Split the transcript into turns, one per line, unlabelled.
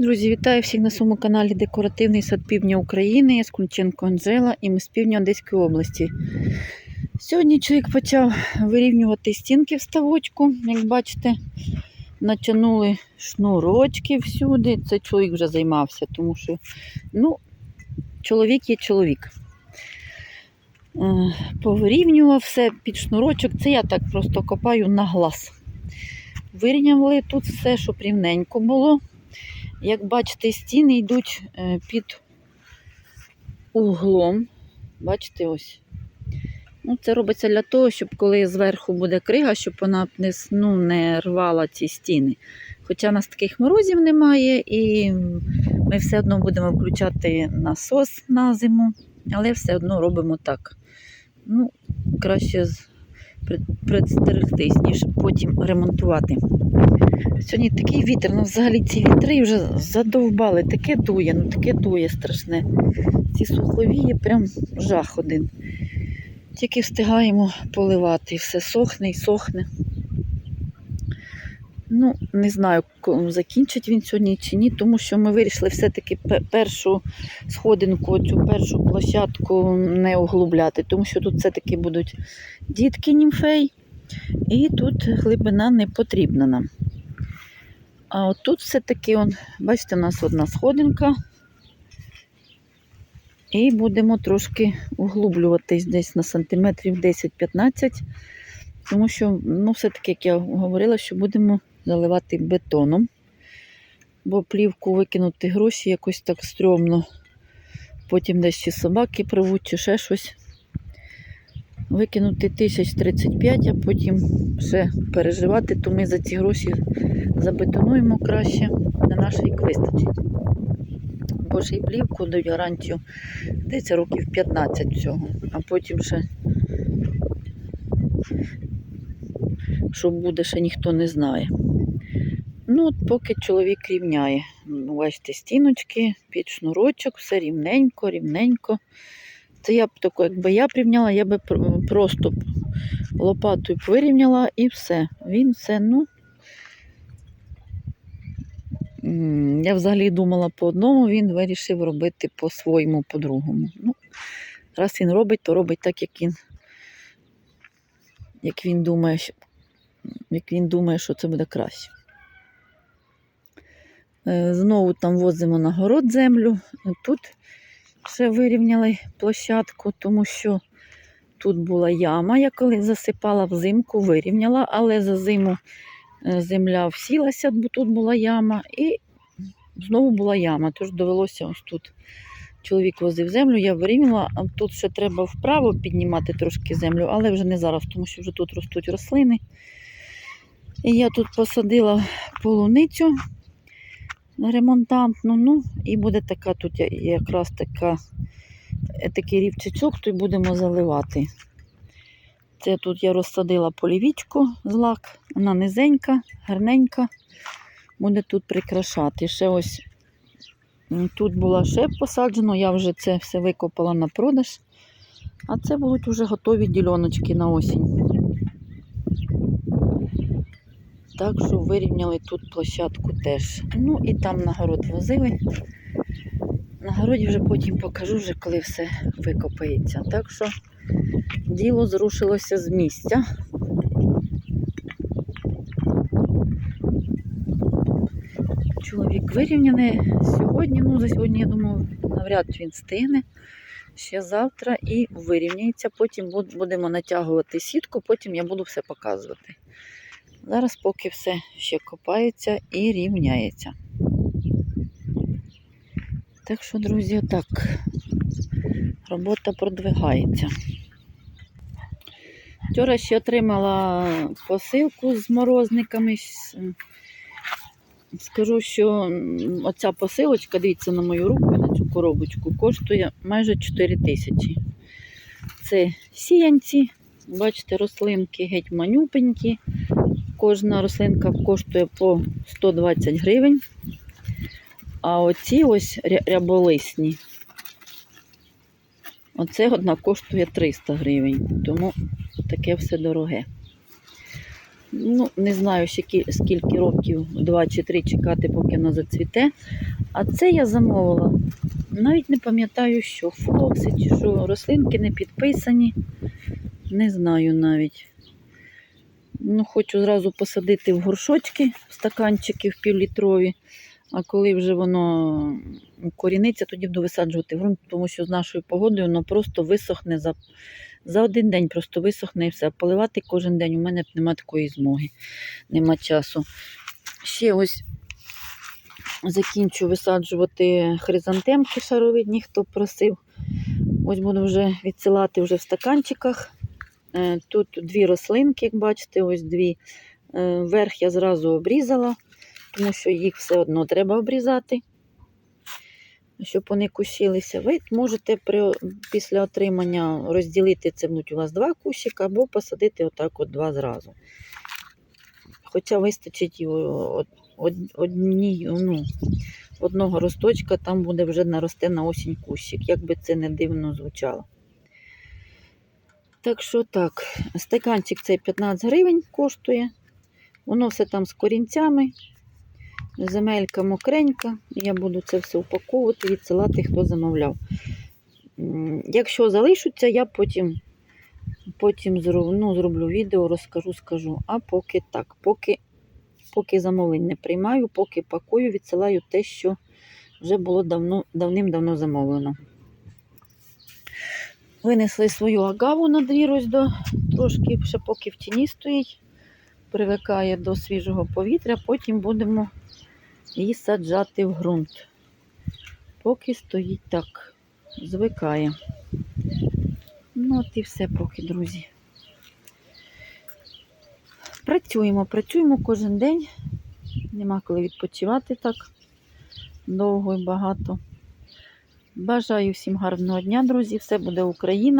Друзі, вітаю всіх на своєму каналі Декоративний сад Півдня України. Я Скульченко Анжела і ми з півдня Одеської області. Сьогодні чоловік почав вирівнювати стінки в ставочку. Як бачите, натягнули шнурочки всюди. Це чоловік вже займався, тому що ну, чоловік є чоловік. Е, Повирівнював все під шнурочок. Це я так просто копаю на глаз. Вирівняли тут все, щоб рівненько було. Як бачите, стіни йдуть е, під углом. Бачите, ось. Ну, це робиться для того, щоб коли зверху буде крига, щоб вона не, ну, не рвала ці стіни. Хоча нас таких морозів немає, і ми все одно будемо включати насос на зиму, але все одно робимо так. Ну, краще предстерегтись, ніж потім ремонтувати. Сьогодні такий вітер, ну взагалі ці вітри вже задовбали, таке дує, ну таке дує страшне. Ці суховії прям жах один. Тільки встигаємо поливати, все сохне і сохне. Ну, не знаю, закінчить він сьогодні чи ні, тому що ми вирішили все-таки першу сходинку, цю першу площадку не углубляти, тому що тут все-таки будуть дітки німфей, і тут глибина не потрібна нам. А от тут все-таки, он, бачите, у нас одна сходинка. І будемо трошки углублюватись десь на сантиметрів 10-15, тому що, ну, все-таки, як я говорила, що будемо заливати бетоном, бо плівку викинути гроші якось так стрьомно. Потім десь чи собаки привуть, чи ще щось. Викинути 1035, а потім ще переживати, то ми за ці гроші забетонуємо краще, на наш рік вистачить. Бо ж і плівку дають гарантію десь років 15 всього, а потім ще, що буде, ще ніхто не знає. Ну, от поки чоловік рівняє. Ну, Бачите, стіночки, під шнурочок, все рівненько, рівненько. Це я б тако, якби я б я би просто лопатою вирівняла і все. Він все, ну. Я взагалі думала по одному, він вирішив робити по-своєму, по-другому. Ну, раз він робить, то робить так, як він, як він думає, як він думає, що це буде краще. Е, Знову там возимо на город землю. Тут ще вирівняли площадку, тому що тут була яма. Я коли засипала взимку, вирівняла, але за зиму е, земля всілася, бо тут була яма, і знову була яма. Тож довелося ось тут. Чоловік возив землю, я вирівняла, тут ще треба вправо піднімати трошки землю, але вже не зараз, тому що вже тут ростуть рослини. І я тут посадила полуницю ремонтантну, ну і буде така тут якраз така, е, такий рівчачок, то й будемо заливати. Це тут я розсадила полівічку з лак, вона низенька, гарненька, буде тут прикрашати. Ще ось тут була ще посаджено, я вже це все викопала на продаж. А це будуть вже готові діляночки на осінь. Так що вирівняли тут площадку теж. Ну і там на город возили. На городі вже потім покажу, вже коли все викопається. Так що діло зрушилося з місця. Чоловік вирівняний сьогодні. Ну, за сьогодні, я думаю, навряд він встигне. Ще завтра і вирівняється. Потім будемо натягувати сітку, потім я буду все показувати. Зараз поки все ще копається і рівняється. Так що, друзі, так, робота продвигається. Вчора ще отримала посилку з морозниками. Скажу, що оця посилочка, дивіться на мою руку, на цю коробочку, коштує майже 4 тисячі. Це сіянці, бачите, рослинки геть манюпенькі. Кожна рослинка коштує по 120 гривень. А оці ось ряболисні. Оце одна коштує 300 гривень. Тому таке все дороге. Ну, не знаю ще скільки років, два чи три чекати, поки воно зацвіте. А це я замовила. Навіть не пам'ятаю, що флокси чи що, рослинки не підписані. Не знаю навіть. Ну, хочу зразу посадити в горшочки, в стаканчики в півлітрові. А коли вже воно коріниться, тоді буду висаджувати в ґрунт, тому що з нашою погодою воно просто висохне за, за один день, просто висохне і все. Поливати кожен день у мене немає такої змоги, нема часу. Ще ось закінчу висаджувати хризантемки шаровидні, хто просив. Ось буду вже відсилати вже в стаканчиках. Е, Тут дві рослинки, як бачите, ось дві. Е, Верх я зразу обрізала, тому що їх все одно треба обрізати, щоб вони кущилися. Ви можете при, після отримання розділити це будуть у вас два кущика, або посадити отак от два зразу. Хоча вистачить одні, ну, одного росточка, там буде вже наросте на осінь кущик, як би це не дивно звучало. Так що так, стаканчик цей 15 гривень коштує. Воно все там з корінцями. Земелька мокренька. Я буду це все упаковувати, відсилати, хто замовляв. Якщо залишаться, я потім, потім ну, зроблю відео, розкажу, скажу. А поки так, поки, поки замовлень не приймаю, поки пакую, відсилаю те, що вже було давно, давним-давно замовлено. Винесли свою агаву на двір до трошки ще поки в тіні стоїть, привикає до свіжого повітря, потім будемо її саджати в ґрунт. Поки стоїть так, звикає. Ну, от і все поки, друзі. Працюємо, працюємо кожен день. Нема коли відпочивати так довго і багато. Бажаю всім гарного дня, друзі. Все буде Україна.